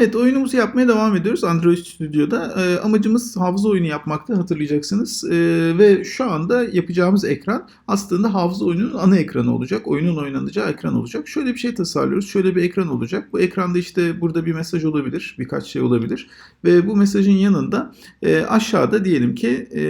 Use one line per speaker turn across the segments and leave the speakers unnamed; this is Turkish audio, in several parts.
Evet oyunumuzu yapmaya devam ediyoruz Android Studio'da. Ee, amacımız hafıza oyunu yapmakta hatırlayacaksınız. Ee, ve şu anda yapacağımız ekran aslında hafıza oyununun ana ekranı olacak. Oyunun oynanacağı ekran olacak. Şöyle bir şey tasarlıyoruz. Şöyle bir ekran olacak. Bu ekranda işte burada bir mesaj olabilir. Birkaç şey olabilir. Ve bu mesajın yanında e, aşağıda diyelim ki e,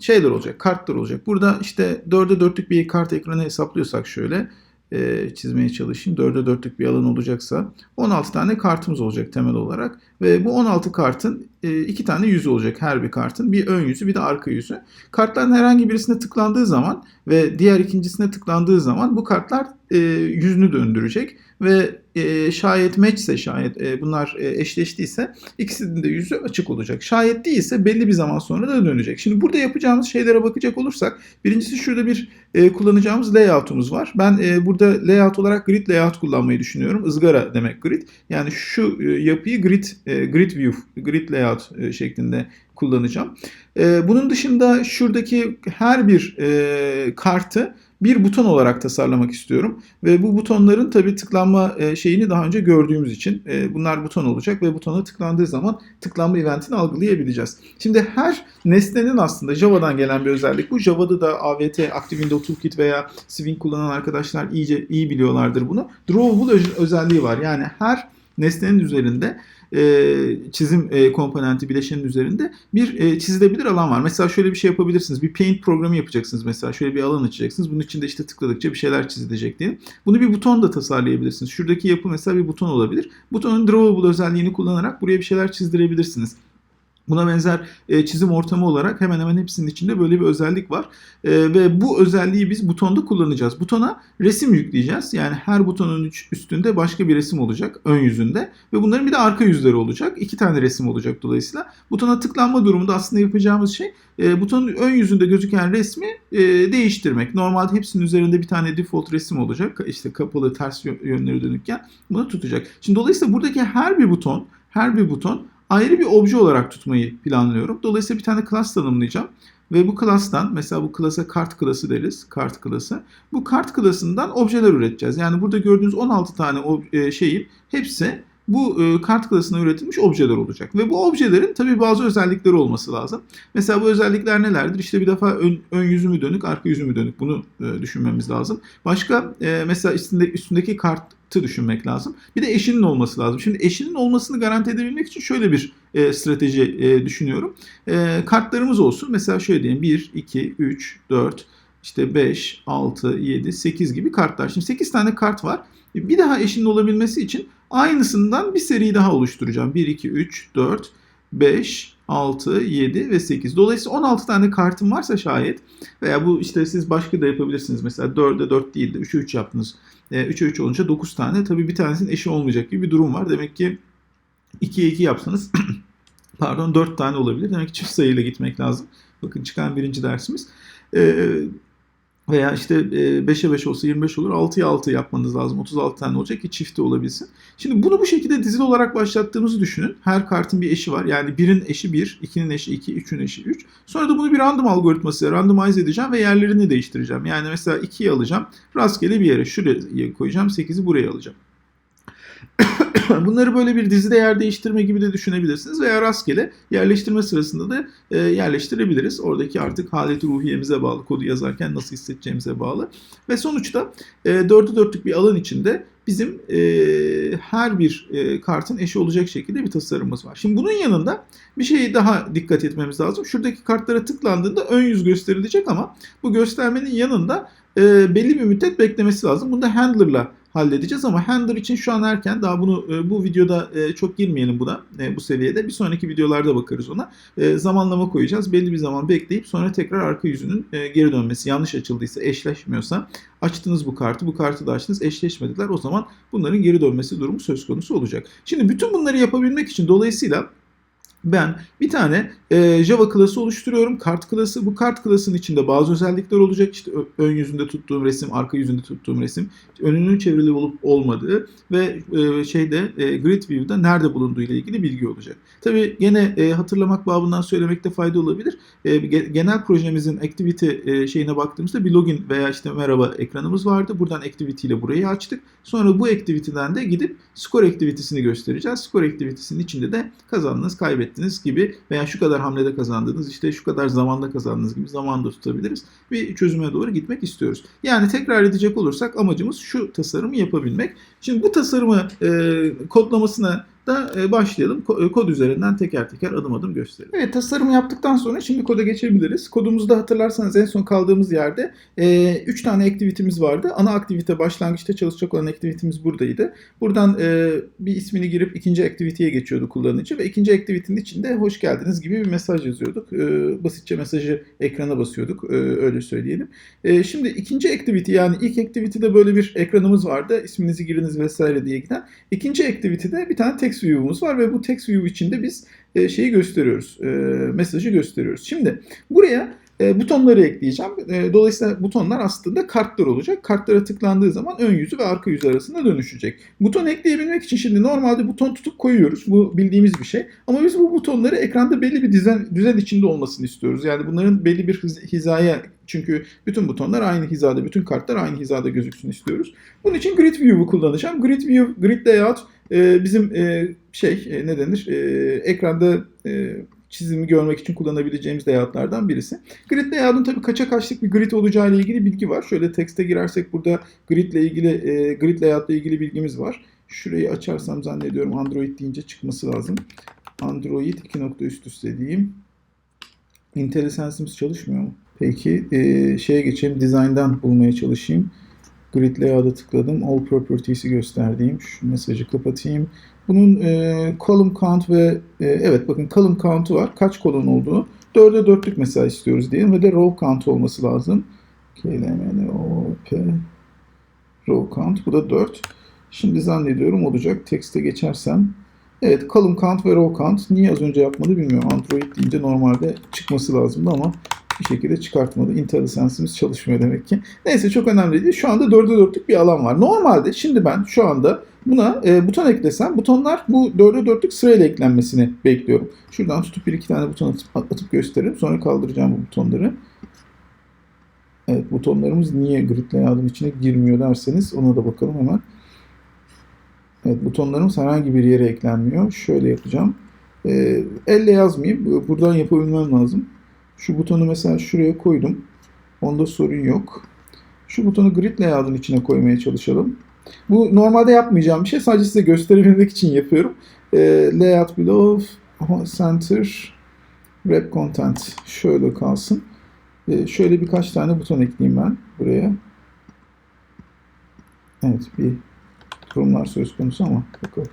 şeyler olacak. Kartlar olacak. Burada işte 4'e 4'lük bir kart ekranı hesaplıyorsak şöyle e, çizmeye çalışayım. 4'e 4'lük bir alan olacaksa 16 tane kartımız olacak temel olarak. Ve bu 16 kartın e, iki tane yüzü olacak her bir kartın. Bir ön yüzü bir de arka yüzü. Kartların herhangi birisine tıklandığı zaman ve diğer ikincisine tıklandığı zaman bu kartlar e, yüzünü döndürecek. Ve e, şayet matchse şayet e, bunlar e, eşleştiyse ikisinin de yüzü açık olacak. Şayet değilse belli bir zaman sonra da dönecek. Şimdi burada yapacağımız şeylere bakacak olursak birincisi şurada bir e, kullanacağımız layout'umuz var. Ben e, burada layout olarak grid layout kullanmayı düşünüyorum. Izgara demek grid. Yani şu e, yapıyı grid e, grid view, grid layout e, şeklinde kullanacağım. E, bunun dışında şuradaki her bir e, kartı bir buton olarak tasarlamak istiyorum. Ve bu butonların tabii tıklanma e, şeyini daha önce gördüğümüz için e, bunlar buton olacak ve butona tıklandığı zaman tıklanma eventini algılayabileceğiz. Şimdi her nesnenin aslında Java'dan gelen bir özellik bu. Java'da da AVT, Active Window Toolkit veya Swing kullanan arkadaşlar iyice iyi biliyorlardır bunu. Drawable öz- özelliği var. Yani her nesnenin üzerinde e, çizim e, komponenti bileşenin üzerinde bir e, çizilebilir alan var. Mesela şöyle bir şey yapabilirsiniz. Bir paint programı yapacaksınız mesela. Şöyle bir alan açacaksınız. Bunun içinde işte tıkladıkça bir şeyler çizilecek diyelim. Bunu bir buton da tasarlayabilirsiniz. Şuradaki yapı mesela bir buton olabilir. Butonun drawable özelliğini kullanarak buraya bir şeyler çizdirebilirsiniz. Buna benzer e, çizim ortamı olarak hemen hemen hepsinin içinde böyle bir özellik var. E, ve bu özelliği biz butonda kullanacağız. Butona resim yükleyeceğiz. Yani her butonun üstünde başka bir resim olacak ön yüzünde. Ve bunların bir de arka yüzleri olacak. İki tane resim olacak dolayısıyla. Butona tıklanma durumunda aslında yapacağımız şey e, butonun ön yüzünde gözüken resmi e, değiştirmek. Normalde hepsinin üzerinde bir tane default resim olacak. İşte kapalı ters yö- yönleri dönükken bunu tutacak. Şimdi dolayısıyla buradaki her bir buton her bir buton ayrı bir obje olarak tutmayı planlıyorum. Dolayısıyla bir tane class tanımlayacağım. Ve bu class'tan mesela bu class'a kart klası deriz. Kart klası. Bu kart klasından objeler üreteceğiz. Yani burada gördüğünüz 16 tane e, şeyin hepsi bu e, kart klasına üretilmiş objeler olacak. Ve bu objelerin tabii bazı özellikleri olması lazım. Mesela bu özellikler nelerdir? İşte bir defa ön, ön yüzü dönük, arka yüzü mü dönük? Bunu e, düşünmemiz lazım. Başka e, mesela üstünde, üstündeki kartı düşünmek lazım. Bir de eşinin olması lazım. Şimdi eşinin olmasını garanti edebilmek için şöyle bir e, strateji e, düşünüyorum. E, kartlarımız olsun. Mesela şöyle diyeyim. 1, 2, 3, 4, işte 5, 6, 7, 8 gibi kartlar. Şimdi 8 tane kart var. Bir daha eşinin olabilmesi için aynısından bir seri daha oluşturacağım. 1, 2, 3, 4, 5, 6, 7 ve 8. Dolayısıyla 16 tane kartım varsa şayet veya bu işte siz başka da yapabilirsiniz. Mesela 4'e 4 değil de 3'e 3 yaptınız. E, 3'e 3 olunca 9 tane. Tabii bir tanesinin eşi olmayacak gibi bir durum var. Demek ki 2'ye 2 yapsanız pardon 4 tane olabilir. Demek ki çift sayıyla gitmek lazım. Bakın çıkan birinci dersimiz. E, veya işte e, 5'e 5 olsa 25 olur. 6'ya 6 yapmanız lazım. 36 tane olacak ki çifti olabilsin. Şimdi bunu bu şekilde dizili olarak başlattığımızı düşünün. Her kartın bir eşi var. Yani birin eşi 1, 2'nin eşi 2, 3'ün eşi 3. Sonra da bunu bir random algoritmasıyla randomize edeceğim ve yerlerini değiştireceğim. Yani mesela 2'yi alacağım. Rastgele bir yere şuraya koyacağım. 8'i buraya alacağım. Bunları böyle bir dizide yer değiştirme gibi de düşünebilirsiniz veya rastgele yerleştirme sırasında da e, yerleştirebiliriz. Oradaki artık haleti ruhiyemize bağlı, kodu yazarken nasıl hissedeceğimize bağlı. Ve sonuçta e, 4'e 4'lük bir alan içinde bizim e, her bir e, kartın eşi olacak şekilde bir tasarımımız var. Şimdi bunun yanında bir şey daha dikkat etmemiz lazım. Şuradaki kartlara tıklandığında ön yüz gösterilecek ama bu göstermenin yanında e, belli bir müddet beklemesi lazım. Bunu da handler'la halledeceğiz ama handler için şu an erken. Daha bunu e, bu videoda e, çok girmeyelim buna e, bu seviyede. Bir sonraki videolarda bakarız ona. E, zamanlama koyacağız. Belli bir zaman bekleyip sonra tekrar arka yüzünün e, geri dönmesi. Yanlış açıldıysa, eşleşmiyorsa açtınız bu kartı, bu kartı da açtınız, eşleşmediler. O zaman bunların geri dönmesi durumu söz konusu olacak. Şimdi bütün bunları yapabilmek için dolayısıyla ben bir tane e, Java klası oluşturuyorum. Kart klası. Bu kart klasının içinde bazı özellikler olacak. İşte ön yüzünde tuttuğum resim, arka yüzünde tuttuğum resim, önünün çevrili olup olmadığı ve e, şeyde e, grid view'da nerede bulunduğu ile ilgili bilgi olacak. Tabii gene e, hatırlamak babından söylemekte fayda olabilir. E, ge- genel projemizin activity e, şeyine baktığımızda bir login veya işte merhaba ekranımız vardı. Buradan activity ile burayı açtık. Sonra bu activity'den de gidip score activity'sini göstereceğiz. Score activity'sinin içinde de kazandınız, kaybettiniz gibi veya şu kadar hamlede kazandınız, işte şu kadar zamanda kazandınız gibi zamanda tutabiliriz. Bir çözüme doğru gitmek istiyoruz. Yani tekrar edecek olursak amacımız şu tasarımı yapabilmek. Şimdi bu tasarımı e, kodlamasına da e, başlayalım. E, Kod üzerinden teker teker adım adım gösterelim. Evet tasarımı yaptıktan sonra şimdi koda geçebiliriz. Kodumuzda hatırlarsanız en son kaldığımız yerde 3 tane aktivitemiz vardı. Ana aktivite başlangıçta çalışacak olan aktivitemiz buradaydı. Buradan e, bir ismini girip ikinci aktiviteye geçiyordu kullanıcı ve ikinci aktivitenin içinde hoş geldiniz gibi bir mesaj yazıyorduk. E, basitçe mesajı ekrana basıyorduk e, öyle söyleyelim. E, şimdi ikinci activity yani ilk activity'de böyle bir ekranımız vardı. İsminizi giriniz vesaire diye giden. İkinci activity'de bir tane text view'umuz var ve bu text view içinde biz e, şeyi gösteriyoruz. E, mesajı gösteriyoruz. Şimdi buraya e, butonları ekleyeceğim. E, dolayısıyla butonlar aslında kartlar olacak. Kartlara tıklandığı zaman ön yüzü ve arka yüzü arasında dönüşecek. Buton ekleyebilmek için şimdi normalde buton tutup koyuyoruz. Bu bildiğimiz bir şey. Ama biz bu butonları ekranda belli bir düzen, düzen içinde olmasını istiyoruz. Yani bunların belli bir hizaya çünkü bütün butonlar aynı hizada, bütün kartlar aynı hizada gözüksün istiyoruz. Bunun için Grid View'u kullanacağım. Grid View, Grid Layout e, bizim e, şey e, ne denir? E, ekranda e, çizimi görmek için kullanabileceğimiz layoutlardan birisi. Grid layout'un tabii kaça kaçlık bir grid olacağı ile ilgili bilgi var. Şöyle tekste girersek burada grid ile ilgili e, grid layout ile ilgili bilgimiz var. Şurayı açarsam zannediyorum Android deyince çıkması lazım. Android 2 nokta üst üste diyeyim. IntelliSense'imiz çalışmıyor mu? Peki e, şeye geçeyim. Design'dan bulmaya çalışayım. Grid layout'a tıkladım. All properties'i gösterdiğim. Şu mesajı kapatayım. Bunun e, column count ve e, evet bakın column count'u var. Kaç kolon olduğu. 4'e 4'lük mesela istiyoruz diyelim ve de row count olması lazım. KLMNOP row count. Bu da 4. Şimdi zannediyorum olacak. Tekste geçersem. Evet column count ve row count. Niye az önce yapmadı bilmiyorum. Android deyince normalde çıkması lazımdı ama bir şekilde çıkartmadı. IntelliSense'imiz çalışmıyor demek ki. Neyse çok önemli değil. Şu anda 4'e 4'lük bir alan var. Normalde şimdi ben şu anda buna e, buton eklesem butonlar bu 4'e 4'lük sırayla eklenmesini bekliyorum. Şuradan tutup bir iki tane buton atıp, atıp gösteririm. Sonra kaldıracağım bu butonları. Evet butonlarımız niye grid layout'un içine girmiyor derseniz ona da bakalım hemen. Evet butonlarımız herhangi bir yere eklenmiyor. Şöyle yapacağım. E, elle yazmayayım. Buradan yapabilmem lazım. Şu butonu mesela şuraya koydum. Onda sorun yok. Şu butonu grid layout'un içine koymaya çalışalım. Bu normalde yapmayacağım bir şey. Sadece size gösterebilmek için yapıyorum. E, layout below, center, wrap content şöyle kalsın. E, şöyle birkaç tane buton ekleyeyim ben buraya. Evet bir durumlar söz konusu ama bakalım.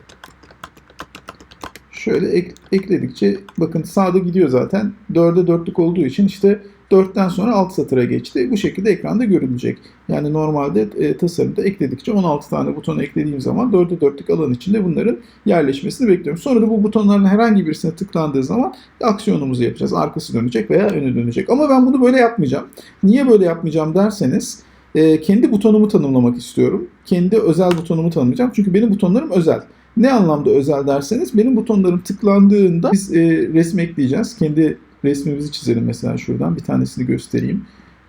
Şöyle ek- ekledikçe bakın sağda gidiyor zaten. 4'e 4'lük olduğu için işte 4'ten sonra alt satıra geçti. Bu şekilde ekranda görünecek. Yani normalde e, tasarımda ekledikçe 16 tane buton eklediğim zaman 4'e 4'lük alan içinde bunların yerleşmesini bekliyorum. Sonra da bu butonların herhangi birisine tıklandığı zaman aksiyonumuzu yapacağız. Arkası dönecek veya önü dönecek. Ama ben bunu böyle yapmayacağım. Niye böyle yapmayacağım derseniz e, kendi butonumu tanımlamak istiyorum. Kendi özel butonumu tanımlayacağım. Çünkü benim butonlarım özel. Ne anlamda özel derseniz benim butonlarım tıklandığında biz e, resmi ekleyeceğiz. Kendi resmimizi çizelim mesela şuradan. Bir tanesini göstereyim.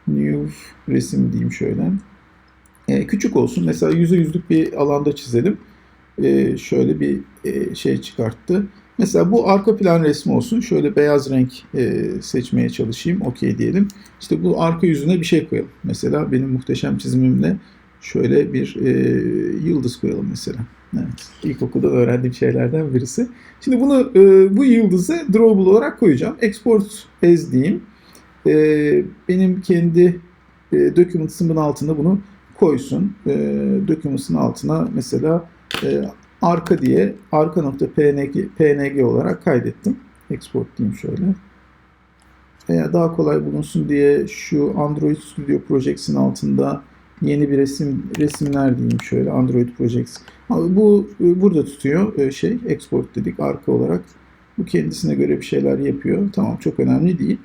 New resim diyeyim şöyle. E, küçük olsun. Mesela yüze yüzlük bir alanda çizelim. E, şöyle bir e, şey çıkarttı. Mesela bu arka plan resmi olsun. Şöyle beyaz renk e, seçmeye çalışayım. Okey diyelim. İşte bu arka yüzüne bir şey koyalım. Mesela benim muhteşem çizimimle şöyle bir e, yıldız koyalım mesela. Evet. İlkokulda öğrendiğim şeylerden birisi. Şimdi bunu e, bu yıldızı drawable olarak koyacağım. Export as diyeyim. E, benim kendi e, documents'ımın altına bunu koysun. E, documents'ın altına mesela e, arka diye arka nokta png, olarak kaydettim. Export diyeyim şöyle. Veya daha kolay bulunsun diye şu Android Studio Projects'in altında yeni bir resim resimler diyeyim şöyle Android Projects. Bu e, burada tutuyor e, şey export dedik arka olarak Bu kendisine göre bir şeyler yapıyor. Tamam çok önemli değil.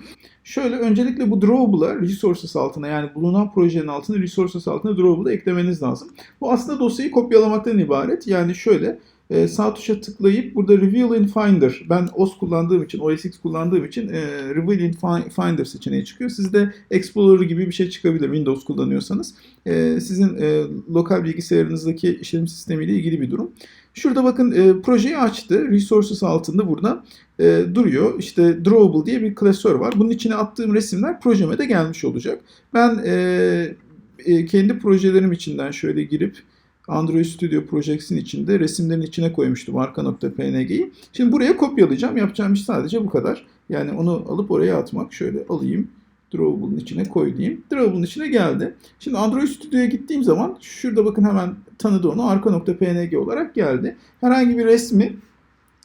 Şöyle öncelikle bu drawable'a resources altına yani bulunan projenin altına resources altına drawable'ı eklemeniz lazım. Bu aslında dosyayı kopyalamaktan ibaret. Yani şöyle e, sağ tuşa tıklayıp burada Reveal in Finder. Ben OS kullandığım için, OS X kullandığım için e, Reveal in Fi- Finder seçeneği çıkıyor. Sizde Explorer gibi bir şey çıkabilir Windows kullanıyorsanız. E, sizin e, lokal bilgisayarınızdaki işletim sistemiyle ilgili bir durum. Şurada bakın e, projeyi açtı. Resources altında burada e, duruyor. İşte Drawable diye bir klasör var. Bunun içine attığım resimler projeme de gelmiş olacak. Ben e, e, kendi projelerim içinden şöyle girip Android Studio Projects'in içinde resimlerin içine koymuştum arka.png'yi. Şimdi buraya kopyalayacağım. Yapacağım iş sadece bu kadar. Yani onu alıp oraya atmak. Şöyle alayım. Drawable'ın içine koy diyeyim. Drawable'ın içine geldi. Şimdi Android Studio'ya gittiğim zaman şurada bakın hemen tanıdı onu. Arka.png olarak geldi. Herhangi bir resmi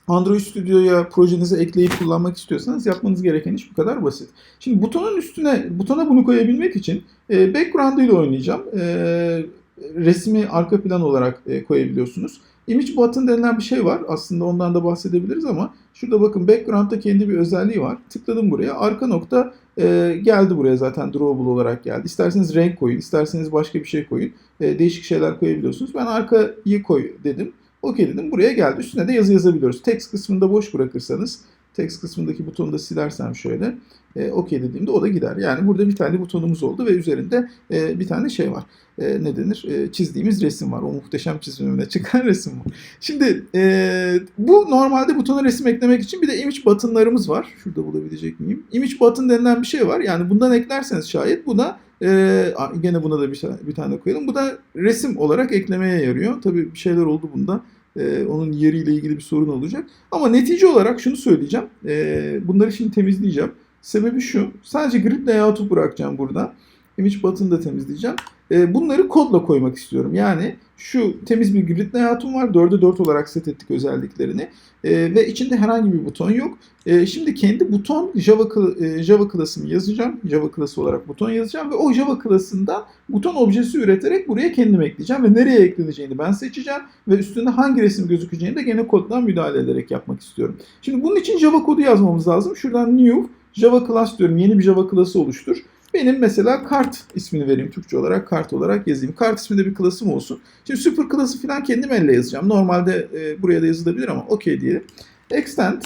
Android Studio'ya projenize ekleyip kullanmak istiyorsanız yapmanız gereken iş bu kadar basit. Şimdi butonun üstüne, butona bunu koyabilmek için e, background ile oynayacağım. E, resmi arka plan olarak e, koyabiliyorsunuz. Image button denilen bir şey var. Aslında ondan da bahsedebiliriz ama şurada bakın background'da kendi bir özelliği var. Tıkladım buraya. Arka nokta e, geldi buraya zaten drawable olarak geldi. İsterseniz renk koyun, isterseniz başka bir şey koyun. E, değişik şeyler koyabiliyorsunuz. Ben arkayı koy dedim. Okey dedim. Buraya geldi. Üstüne de yazı yazabiliyoruz. Text kısmında boş bırakırsanız text kısmındaki butonu da silersem şöyle e, okey dediğimde o da gider. Yani burada bir tane butonumuz oldu ve üzerinde e, bir tane şey var. E, ne denir? E, çizdiğimiz resim var. O muhteşem çizimimle çıkan resim var. Şimdi e, bu normalde butona resim eklemek için bir de image buttonlarımız var. Şurada bulabilecek miyim? Image button denilen bir şey var. Yani bundan eklerseniz şayet buna e, gene buna da bir, bir tane koyalım. Bu da resim olarak eklemeye yarıyor. Tabii bir şeyler oldu bunda. Ee, onun yeriyle ilgili bir sorun olacak. Ama netice olarak şunu söyleyeceğim. Ee, bunları şimdi temizleyeceğim. Sebebi şu. Sadece grid layout'u bırakacağım burada. Image button'ı da temizleyeceğim. Ee, bunları kodla koymak istiyorum. Yani şu temiz bir grid layout'um var. 4'e 4 olarak set ettik özelliklerini. Ee, ve içinde herhangi bir buton yok. Ee, şimdi kendi buton Java, e, Java klasını yazacağım. Java klası olarak buton yazacağım ve o Java klasından buton objesi üreterek buraya kendim ekleyeceğim ve nereye ekleneceğini ben seçeceğim ve üstünde hangi resim gözükeceğini de gene koddan müdahale ederek yapmak istiyorum. Şimdi bunun için Java kodu yazmamız lazım. Şuradan new Java class diyorum. Yeni bir Java klası oluştur. Benim mesela kart ismini vereyim Türkçe olarak, kart olarak yazayım. Kart isminde bir klasım olsun. Şimdi super klası falan kendim elle yazacağım. Normalde e, buraya da yazılabilir ama okey diyelim. Extend,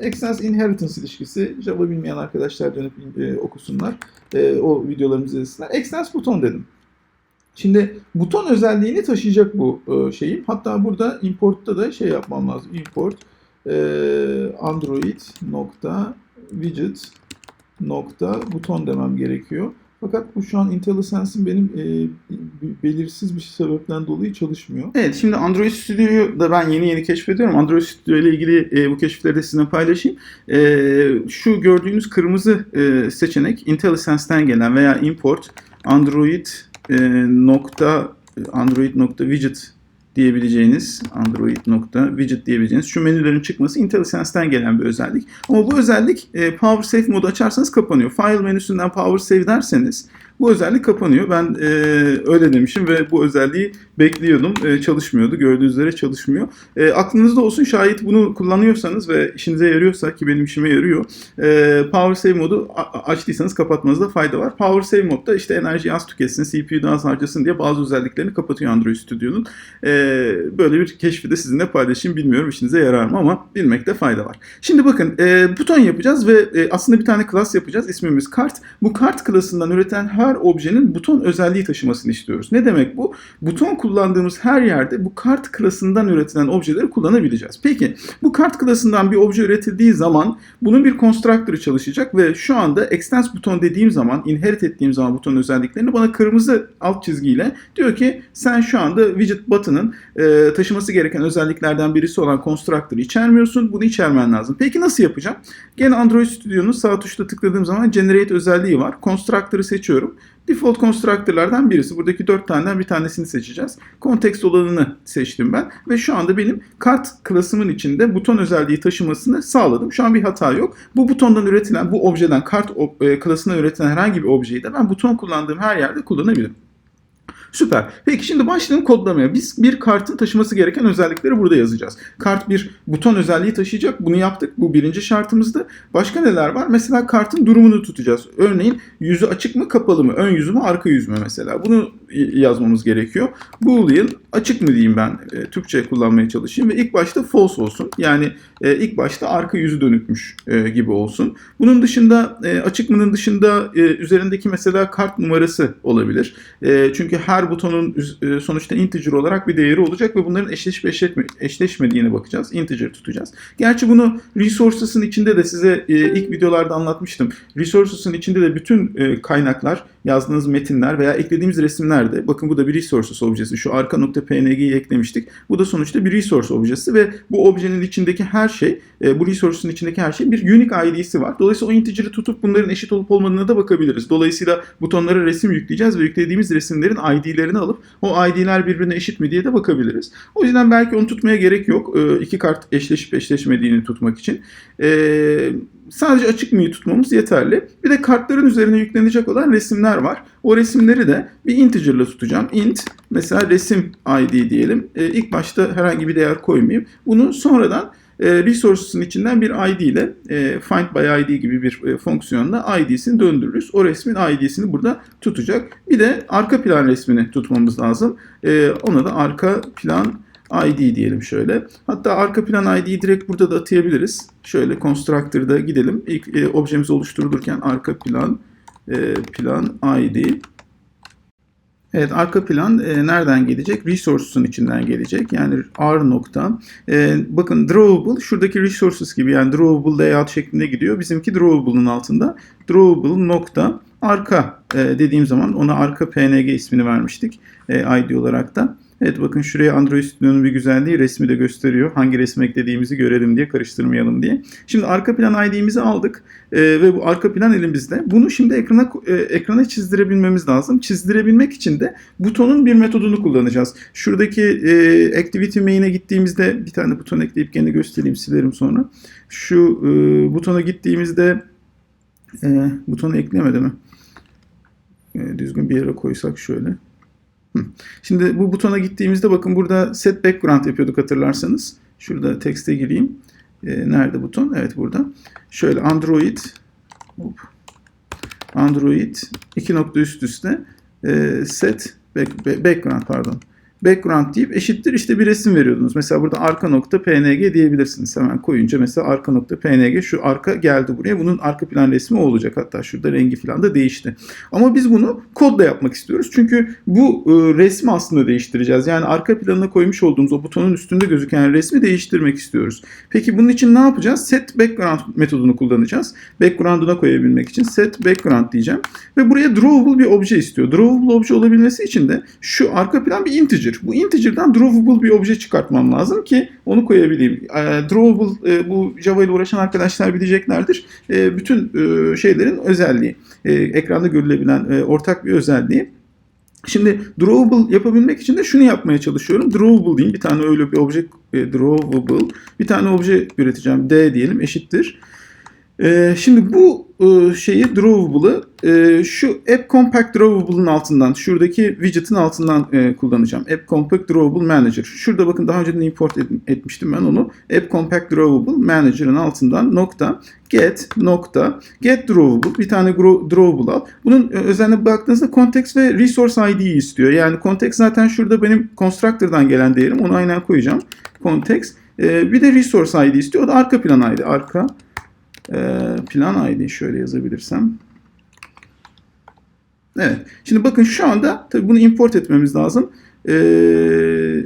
extends inheritance ilişkisi. Java bilmeyen arkadaşlar dönüp e, okusunlar. E, o videolarımızı izlesinler. Extends buton dedim. Şimdi buton özelliğini taşıyacak bu e, şeyim. Hatta burada import'ta da şey yapmam lazım. Import e, android nokta buton demem gerekiyor. Fakat bu şu an IntelliSense'in benim e, belirsiz bir sebepten dolayı çalışmıyor.
Evet şimdi Android Studio'yu da ben yeni yeni keşfediyorum. Android Studio ile ilgili e, bu keşifleri de sizinle paylaşayım. E, şu gördüğünüz kırmızı e, seçenek IntelliSense'ten gelen veya import android e, nokta android nokta widget diyebileceğiniz Android nokta widget diyebileceğiniz şu menülerin çıkması IntelliSense'ten gelen bir özellik. Ama bu özellik e, Power Save modu açarsanız kapanıyor. File menüsünden Power Save derseniz bu özellik kapanıyor. Ben e, öyle demişim ve bu özelliği bekliyordum. E, çalışmıyordu. Gördüğünüz üzere çalışmıyor. E, aklınızda olsun şayet bunu kullanıyorsanız ve işinize yarıyorsa ki benim işime yarıyor. E, Power Save modu açtıysanız kapatmanızda fayda var. Power Save modda işte enerji az tüketsin, CPU daha az harcasın diye bazı özelliklerini kapatıyor Android Studio'nun. E, böyle bir keşfi de sizinle paylaşayım. Bilmiyorum işinize yarar mı ama bilmekte fayda var. Şimdi bakın e, buton yapacağız ve e, aslında bir tane class yapacağız. İsmimiz kart. Bu kart klasından üreten her objenin buton özelliği taşımasını istiyoruz. Ne demek bu? Buton kullandığımız her yerde bu kart klasından üretilen objeleri kullanabileceğiz. Peki bu kart klasından bir obje üretildiği zaman bunun bir constructor'ı çalışacak ve şu anda extends buton dediğim zaman, inherit ettiğim zaman buton özelliklerini bana kırmızı alt çizgiyle diyor ki sen şu anda widget button'ın e, taşıması gereken özelliklerden birisi olan constructor'ı içermiyorsun. Bunu içermen lazım. Peki nasıl yapacağım? Gene Android Studio'nun sağ tuşla tıkladığım zaman generate özelliği var. Constructor'ı seçiyorum. Default constructor'lardan birisi. Buradaki dört taneden bir tanesini seçeceğiz. Context olanını seçtim ben. Ve şu anda benim kart klasımın içinde buton özelliği taşımasını sağladım. Şu an bir hata yok. Bu butondan üretilen, bu objeden, kart klasına üretilen herhangi bir objeyi de ben buton kullandığım her yerde kullanabilirim. Süper. Peki şimdi başlayalım kodlamaya. Biz bir kartın taşıması gereken özellikleri burada yazacağız. Kart bir buton özelliği taşıyacak. Bunu yaptık. Bu birinci şartımızdı. Başka neler var? Mesela kartın durumunu tutacağız. Örneğin yüzü açık mı kapalı mı? Ön yüzü mü arka yüzü mü mesela? Bunu yazmamız gerekiyor. Boolean açık mı diyeyim ben. E, Türkçe kullanmaya çalışayım ve ilk başta false olsun. Yani e, ilk başta arka yüzü dönükmüş e, gibi olsun. Bunun dışında e, açık mı'nın dışında e, üzerindeki mesela kart numarası olabilir. E, çünkü her butonun üz- e, sonuçta integer olarak bir değeri olacak ve bunların eşleşip eşleşme, eşleşmediğine bakacağız. Integer tutacağız. Gerçi bunu Resources'ın içinde de size e, ilk videolarda anlatmıştım. Resources'ın içinde de bütün e, kaynaklar, yazdığınız metinler veya eklediğimiz resimlerde, bakın bu da bir resources objesi. Şu arka nokta png'yi eklemiştik. Bu da sonuçta bir resource objesi ve bu objenin içindeki her şey, e, bu resource'ın içindeki her şey bir unique ID'si var. Dolayısıyla o integer'ı tutup bunların eşit olup olmadığına da bakabiliriz. Dolayısıyla butonlara resim yükleyeceğiz ve yüklediğimiz resimlerin ID'lerini alıp o ID'ler birbirine eşit mi diye de bakabiliriz. O yüzden belki onu tutmaya gerek yok. E, iki kart eşleşip eşleşmediğini tutmak için. E, sadece açık mı'yı tutmamız yeterli. Bir de kartların üzerine yüklenecek olan resimler var. O resimleri de bir integer'la tutacağım. int mesela resim id diyelim. E, ilk başta herhangi bir değer koymayayım. Bunu sonradan e, resources'ın içinden bir id ile e, find by id gibi bir e, fonksiyonla id'sini döndürürüz. O resmin id'sini burada tutacak. Bir de arka plan resmini tutmamız lazım. E, ona da arka plan ID diyelim şöyle. Hatta arka plan ID'yi direkt burada da atayabiliriz. Şöyle constructor'da gidelim. İlk e, objemizi oluşturulurken arka plan e, plan ID. Evet arka plan e, nereden gelecek? Resources'ın içinden gelecek. Yani R nokta. E, bakın drawable şuradaki resources gibi yani drawable layout şeklinde gidiyor. Bizimki drawable'ın altında. Drawable nokta arka e, dediğim zaman ona arka png ismini vermiştik. E, ID olarak da. Evet bakın şuraya Android Studio'nun bir güzelliği resmi de gösteriyor. Hangi resmi eklediğimizi görelim diye karıştırmayalım diye. Şimdi arka plan ID'mizi aldık e, ve bu arka plan elimizde. Bunu şimdi ekrana e, ekrana çizdirebilmemiz lazım. Çizdirebilmek için de butonun bir metodunu kullanacağız. Şuradaki e, Activity Main'e gittiğimizde bir tane buton ekleyip gene göstereyim silerim sonra. Şu e, butona gittiğimizde e, butonu ekleyemedi mi? E, düzgün bir yere koysak şöyle. Şimdi bu butona gittiğimizde bakın burada set background yapıyorduk hatırlarsanız. Şurada tekste gireyim. Ee, nerede buton? Evet burada. Şöyle Android hop, Android iki nokta üst üste e, set back- background pardon. Background deyip eşittir işte bir resim veriyordunuz. Mesela burada arka nokta png diyebilirsiniz. Hemen koyunca mesela arka nokta png şu arka geldi buraya. Bunun arka plan resmi o olacak. Hatta şurada rengi falan da değişti. Ama biz bunu kodla yapmak istiyoruz. Çünkü bu e, resmi aslında değiştireceğiz. Yani arka planına koymuş olduğumuz o butonun üstünde gözüken resmi değiştirmek istiyoruz. Peki bunun için ne yapacağız? Set background metodunu kullanacağız. Background'una koyabilmek için set background diyeceğim. Ve buraya drawable bir obje istiyor. Drawable obje olabilmesi için de şu arka plan bir integer. Bu integer'dan drawable bir obje çıkartmam lazım ki onu koyabileyim. E, drawable e, bu Java ile uğraşan arkadaşlar bileceklerdir. E, bütün e, şeylerin özelliği. Ekranda görülebilen ortak bir özelliği. Şimdi drawable yapabilmek için de şunu yapmaya çalışıyorum. Drawable diyeyim. Bir tane öyle bir obje drawable. Bir tane obje üreteceğim. D diyelim eşittir. E, şimdi bu e, şeyi drawable'ı e, şu app compact drawable'ın altından şuradaki widget'ın altından e, kullanacağım. App compact drawable manager. Şurada bakın daha önceden import et- etmiştim ben onu. App compact drawable manager'ın altından nokta get nokta get drawable bir tane drawable al. Bunun e, özelliğine baktığınızda context ve resource ID'yi istiyor. Yani context zaten şurada benim constructor'dan gelen değerim. Onu aynen koyacağım. Context. Bir de resource ID istiyor. O da arka plan ID. Arka plan ID şöyle yazabilirsem. Evet. Şimdi bakın şu anda tabii bunu import etmemiz lazım. Ee,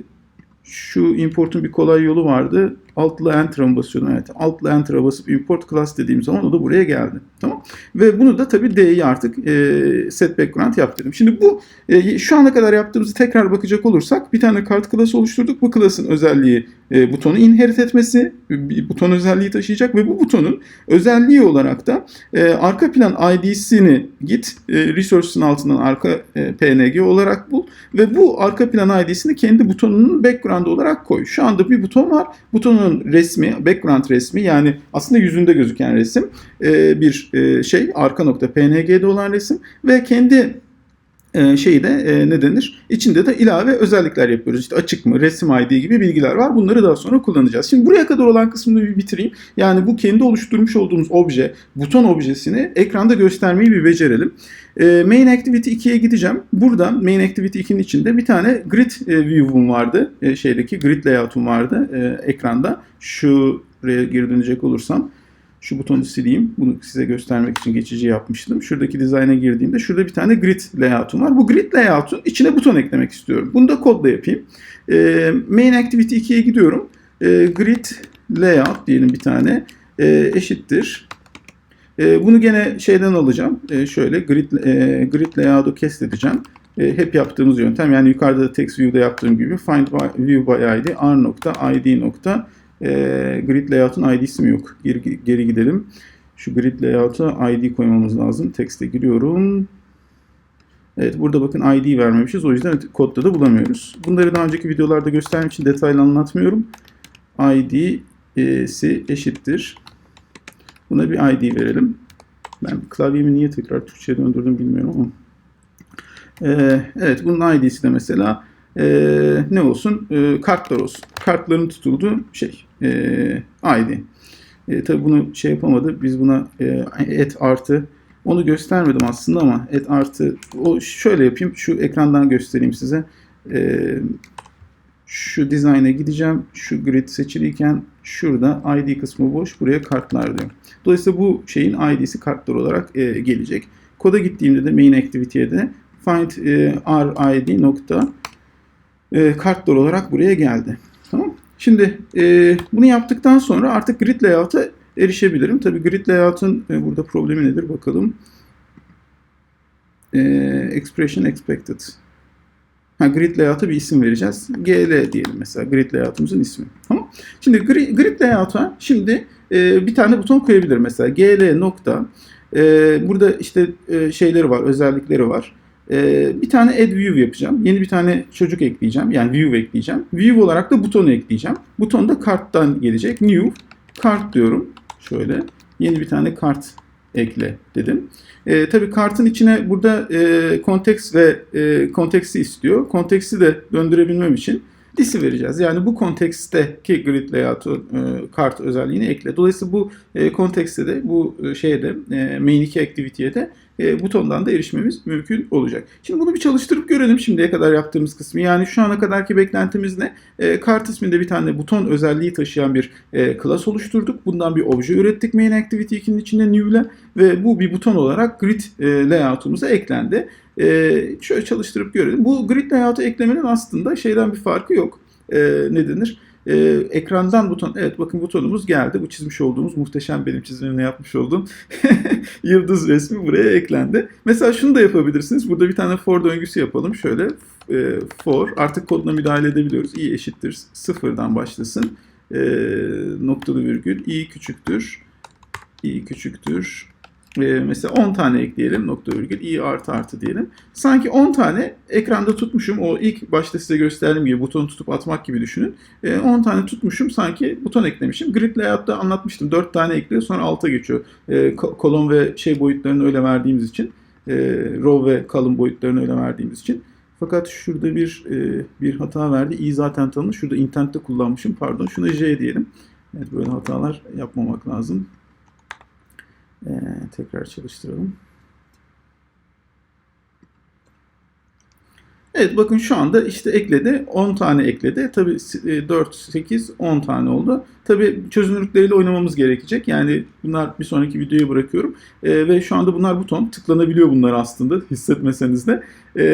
şu importun bir kolay yolu vardı. Altla Enter'a basıyordum. Evet. Altla Enter'a basıp import class dediğim zaman o da buraya geldi. Tamam. Ve bunu da tabii D'yi artık e, set background yap dedim. Şimdi bu e, şu ana kadar yaptığımızı tekrar bakacak olursak bir tane kart klası oluşturduk. Bu klasın özelliği e, butonu inherit etmesi, bir buton özelliği taşıyacak ve bu butonun özelliği olarak da e, arka plan ID'sini git e, resource'ın altından arka e, PNG olarak bul ve bu arka plan ID'sini kendi butonunun background olarak koy. Şu anda bir buton var. Butonun resmi, background resmi yani aslında yüzünde gözüken resim e, bir e, şey arka nokta PNG'de olan resim ve kendi şeyi de e, ne denir? İçinde de ilave özellikler yapıyoruz. İşte açık mı, resim ID gibi bilgiler var. Bunları daha sonra kullanacağız. Şimdi buraya kadar olan kısmını bir bitireyim. Yani bu kendi oluşturmuş olduğumuz obje, buton objesini ekranda göstermeyi bir becerelim. E, main Activity 2'ye gideceğim. Burada Main Activity 2'nin içinde bir tane grid e, view'um vardı. E, şeydeki grid layout'um vardı e, ekranda. Şuraya geri dönecek olursam. Şu butonu sileyim. Bunu size göstermek için geçici yapmıştım. Şuradaki dizayna girdiğimde şurada bir tane grid layout'um var. Bu grid layout'un içine buton eklemek istiyorum. Bunu da kodla yapayım. E, main Activity 2'ye gidiyorum. E, grid layout diyelim bir tane. E, eşittir. E, bunu gene şeyden alacağım. E, şöyle grid, e, grid layout'u kest. E, hep yaptığımız yöntem. Yani yukarıda da text view'da yaptığım gibi find by, view by id r nokta id nokta e, grid layout'un id'si mi yok? Geri, geri gidelim. Şu grid layout'a id koymamız lazım. Text'e giriyorum. Evet burada bakın id vermemişiz. O yüzden kodda da bulamıyoruz. Bunları daha önceki videolarda göstermek için detaylı anlatmıyorum. id'si eşittir. Buna bir id verelim. Ben klavyemi niye tekrar Türkçe'ye döndürdüm bilmiyorum ama. Ee, evet bunun id'si de mesela ee, ne olsun? Ee, kartlar olsun. Kartların tutulduğu şey. Ee, ID. E, tabii bunu şey yapamadı. Biz buna e, et artı onu göstermedim aslında ama et artı o şöyle yapayım. Şu ekrandan göstereyim size. Ee, şu dizayna gideceğim. Şu grid seçiliyken şurada ID kısmı boş. Buraya kartlar diyor. Dolayısıyla bu şeyin ID'si kartlar olarak e, gelecek. Koda gittiğimde de main activity'ye de find e, RID nokta e, kartlar olarak buraya geldi. Tamam. Şimdi e, bunu yaptıktan sonra artık grid layout'a erişebilirim. Tabii grid layout'un e, burada problemi nedir bakalım. E, expression expected. Ha, grid layout'a bir isim vereceğiz. GL diyelim mesela grid layout'umuzun ismi. Tamam. Şimdi grid, grid layout'a şimdi e, bir tane buton koyabilirim mesela. GL nokta e, burada işte e, şeyleri var, özellikleri var. E, bir tane add view yapacağım. Yeni bir tane çocuk ekleyeceğim. Yani view ekleyeceğim. View olarak da butonu ekleyeceğim. Buton da karttan gelecek. New kart diyorum. Şöyle. Yeni bir tane kart ekle dedim. E, tabii kartın içine burada e, kontekst ve e, konteksti istiyor. Konteksti de döndürebilmem için lisi vereceğiz. Yani bu kontekstteki grid layout'u e, kart özelliğini ekle. Dolayısıyla bu e, kontekste de bu e, şeyde e, main 2 activity'ye de e, butondan da erişmemiz mümkün olacak. Şimdi bunu bir çalıştırıp görelim şimdiye kadar yaptığımız kısmı. Yani şu ana kadarki beklentimiz ne? E, kart isminde bir tane buton özelliği taşıyan bir e, class oluşturduk. Bundan bir obje ürettik main activity 2'nin içinde new'le ve bu bir buton olarak grid e, layout'umuza eklendi. E, şöyle çalıştırıp görelim. Bu grid layout'u eklemenin aslında şeyden bir farkı yok. E, ne denir? e, ekrandan buton, evet bakın butonumuz geldi. Bu çizmiş olduğumuz muhteşem benim çizimini yapmış olduğum yıldız resmi buraya eklendi. Mesela şunu da yapabilirsiniz. Burada bir tane for döngüsü yapalım. Şöyle e, for artık koduna müdahale edebiliyoruz. i eşittir sıfırdan başlasın. E, noktalı virgül i küçüktür. i küçüktür. E, mesela 10 tane ekleyelim nokta virgül i artı artı diyelim. Sanki 10 tane ekranda tutmuşum. O ilk başta size gösterdiğim gibi butonu tutup atmak gibi düşünün. E, 10 tane tutmuşum sanki buton eklemişim. Grid layout'ta anlatmıştım. 4 tane ekliyor sonra alta geçiyor. E, kolon ve şey boyutlarını öyle verdiğimiz için. E, row ve column boyutlarını öyle verdiğimiz için. Fakat şurada bir e, bir hata verdi. i zaten tanımlı. Şurada intent'te kullanmışım. Pardon. Şuna j diyelim. Evet böyle hatalar yapmamak lazım. Ee, tekrar çalıştıralım. Evet bakın şu anda işte ekledi. 10 tane ekledi. Tabi 4, 8, 10 tane oldu. Tabi çözünürlükleriyle oynamamız gerekecek. Yani bunlar bir sonraki videoya bırakıyorum. Ee, ve şu anda bunlar buton. Tıklanabiliyor bunlar aslında hissetmeseniz de. Ee,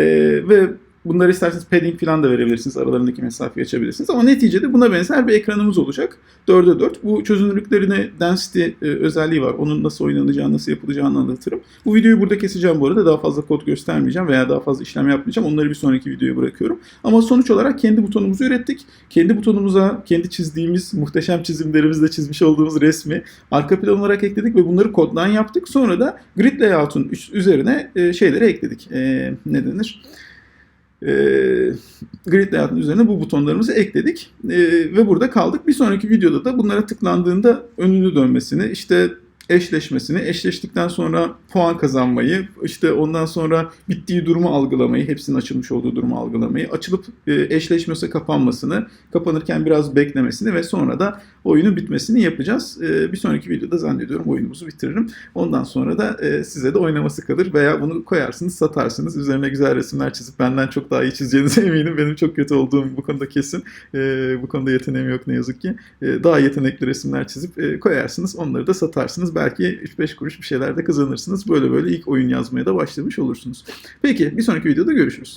ve Bunları isterseniz padding falan da verebilirsiniz. Aralarındaki mesafeyi açabilirsiniz. Ama neticede buna benzer bir ekranımız olacak. 4'e 4. Bu çözünürlüklerine density e, özelliği var. Onun nasıl oynanacağını, nasıl yapılacağını anlatırım. Bu videoyu burada keseceğim bu arada. Daha fazla kod göstermeyeceğim veya daha fazla işlem yapmayacağım. Onları bir sonraki videoya bırakıyorum. Ama sonuç olarak kendi butonumuzu ürettik. Kendi butonumuza kendi çizdiğimiz, muhteşem çizimlerimizle çizmiş olduğumuz resmi arka plan olarak ekledik ve bunları koddan yaptık. Sonra da grid layout'un üzerine e, şeyleri ekledik. E, ne denir? E, grid layout'un üzerine bu butonlarımızı ekledik e, ve burada kaldık. Bir sonraki videoda da bunlara tıklandığında önünü dönmesini, işte eşleşmesini, eşleştikten sonra puan kazanmayı, işte ondan sonra bittiği durumu algılamayı, hepsinin açılmış olduğu durumu algılamayı, açılıp e, eşleşmiyorsa kapanmasını, kapanırken biraz beklemesini ve sonra da oyunun bitmesini yapacağız. E, bir sonraki videoda zannediyorum oyunumuzu bitiririm. Ondan sonra da e, size de oynaması kalır veya bunu koyarsınız, satarsınız. Üzerine güzel resimler çizip benden çok daha iyi çizeceğinize eminim. Benim çok kötü olduğum bu konuda kesin. Bu konuda yeteneğim yok ne yazık ki. Daha yetenekli resimler çizip koyarsınız. Onları da satarsınız. Belki 3-5 kuruş bir şeyler de kazanırsınız. Böyle böyle ilk oyun yazmaya da başlamış olursunuz. Peki bir sonraki videoda görüşürüz.